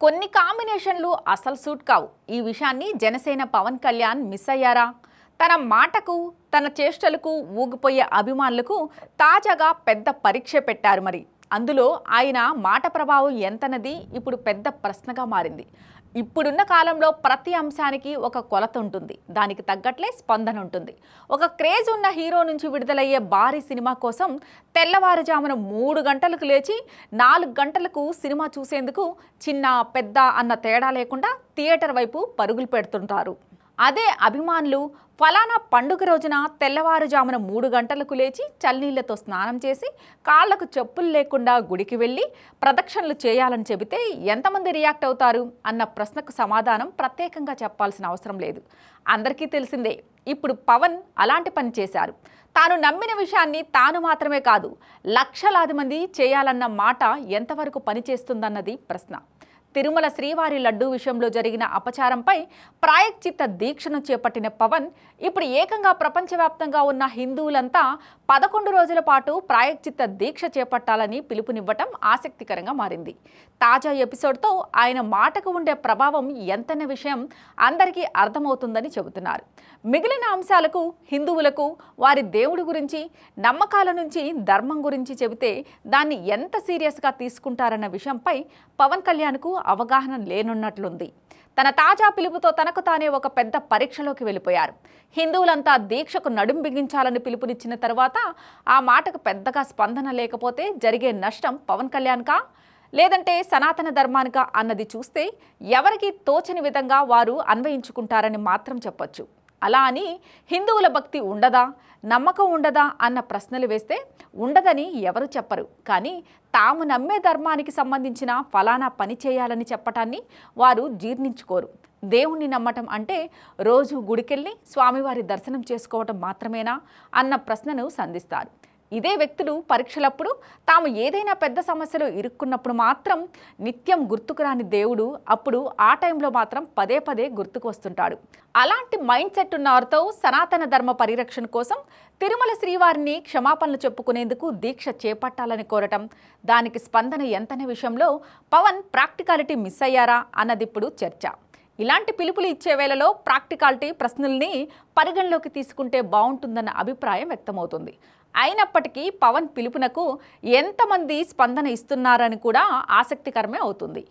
కొన్ని కాంబినేషన్లు అసలు సూట్ కావు. ఈ విషయాన్ని జనసేన పవన్ కళ్యాణ్ మిస్ అయ్యారా? తన మాటకు తన చేష్టలకు ఊగిపోయే అభిమానులకు తాజాగా పెద్ద పరీక్ష పెట్టారు మరి. అందులో ఆయన మాట ప్రభావం ఎంతనది ఇప్పుడు పెద్ద ప్రశ్నగా మారింది. ఇప్పుడున్న కాలంలో ప్రతి అంశానికి ఒక కొలత ఉంటుంది. దానికి తగ్గట్లే స్పందన ఉంటుంది. ఒక క్రేజ్ ఉన్న హీరో నుంచి విడుదలయ్యే భారీ సినిమా కోసం తెల్లవారుజామున మూడు గంటలకు లేచి నాలుగు గంటలకు సినిమా చూసేందుకు చిన్న పెద్ద అన్న తేడా లేకుండా థియేటర్ వైపు పరుగులు పెడుతుంటారు. అదే అభిమానులు ఫలానా పండుగ రోజున తెల్లవారుజామున మూడు గంటలకు లేచి చల్నీళ్ళతో స్నానం చేసి కాళ్ళకు చెప్పులు లేకుండా గుడికి వెళ్ళి ప్రదక్షిణలు చేయాలని చెబితే ఎంతమంది రియాక్ట్ అవుతారు అన్న ప్రశ్నకు సమాధానం ప్రత్యేకంగా చెప్పాల్సిన అవసరం లేదు. అందరికీ తెలిసిందే ఇప్పుడు పవన్ అలాంటి పని చేశారు. తాను నమ్మిన విషయాన్ని తాను మాత్రమే కాదు లక్షలాది మంది చేయాలన్న మాట ఎంతవరకు పనిచేస్తుందన్నది ప్రశ్న. తిరుమల శ్రీవారి లడ్డూ విషయంలో జరిగిన అపచారంపై ప్రాయశ్చిత్త దీక్షను చేపట్టిన పవన్ ఇప్పుడు ఏకంగా ప్రపంచవ్యాప్తంగా ఉన్న హిందువులంతా పదకొండు రోజుల పాటు ప్రాయశ్చిత్త దీక్ష చేపట్టాలని పిలుపునివ్వటం ఆసక్తికరంగా మారింది. తాజా ఎపిసోడ్తో ఆయన మాటకు ఉండే ప్రభావం ఎంతన్న విషయం అందరికీ అర్థమవుతుందని చెబుతున్నారు. మిగిలిన అంశాలకు హిందువులకు వారి దేవుడి గురించి నమ్మకాల నుంచి ధర్మం గురించి చెబితే దాన్ని ఎంత సీరియస్గా తీసుకుంటారన్న విషయంపై పవన్ కళ్యాణ్కు అవగాహన లేనున్నట్లుంది. తన తాజా పిలుపుతో తనకు తానే ఒక పెద్ద పరీక్షలోకి వెళ్ళిపోయారు. హిందువులంతా దీక్షకు నడుం బిగించాలని పిలుపునిచ్చిన తర్వాత ఆ మాటకు పెద్దగా స్పందన లేకపోతే జరిగే నష్టం పవన్ కళ్యాణ్కా? లేదంటే సనాతన ధర్మానికా? అన్నది చూస్తే ఎవరికి తోచని విధంగా వారు అన్వయించుకుంటారని మాత్రం చెప్పొచ్చు. అలా అని హిందువుల భక్తి ఉండదా? నమ్మకం ఉండదా? అన్న ప్రశ్నలు వేస్తే ఉండదని ఎవరు చెప్పరు. కానీ తాము నమ్మే ధర్మానికి సంబంధించిన ఫలానా పని చేయాలని చెప్పటాన్ని వారు జీర్ణించుకోరు. దేవుణ్ణి నమ్మటం అంటే రోజు గుడికెళ్ళి స్వామివారి దర్శనం చేసుకోవటం మాత్రమేనా? అన్న ప్రశ్నను సంధిస్తారు. ఇదే వ్యక్తులు పరీక్షలప్పుడు తాము ఏదైనా పెద్ద సమస్యలో ఇరుక్కున్నప్పుడు మాత్రం నిత్యం గుర్తుకురాని దేవుడు అప్పుడు ఆ టైంలో మాత్రం పదే పదే గుర్తుకు వస్తుంటాడు. అలాంటి మైండ్ సెట్ ఉన్న వారితో సనాతన ధర్మ పరిరక్షణ కోసం తిరుమల శ్రీవారిని క్షమాపణలు చెప్పుకునేందుకు దీక్ష చేపట్టాలని కోరటం దానికి స్పందన ఎంతనే విషయంలో పవన్ ప్రాక్టికాలిటీ మిస్ అయ్యారా అన్నది ఇప్పుడు చర్చ. ఇలాంటి పిలుపులు ఇచ్చే వేళలో ప్రాక్టికాలిటీ ప్రశ్నల్ని పరిగణలోకి తీసుకుంటే బాగుంటుందన్న అభిప్రాయం వ్యక్తమవుతుంది. అయినప్పటికీ పవన్ పిలుపునకు ఎంతమంది స్పందన ఇస్తున్నారని కూడా ఆసక్తికరమే అవుతుంది.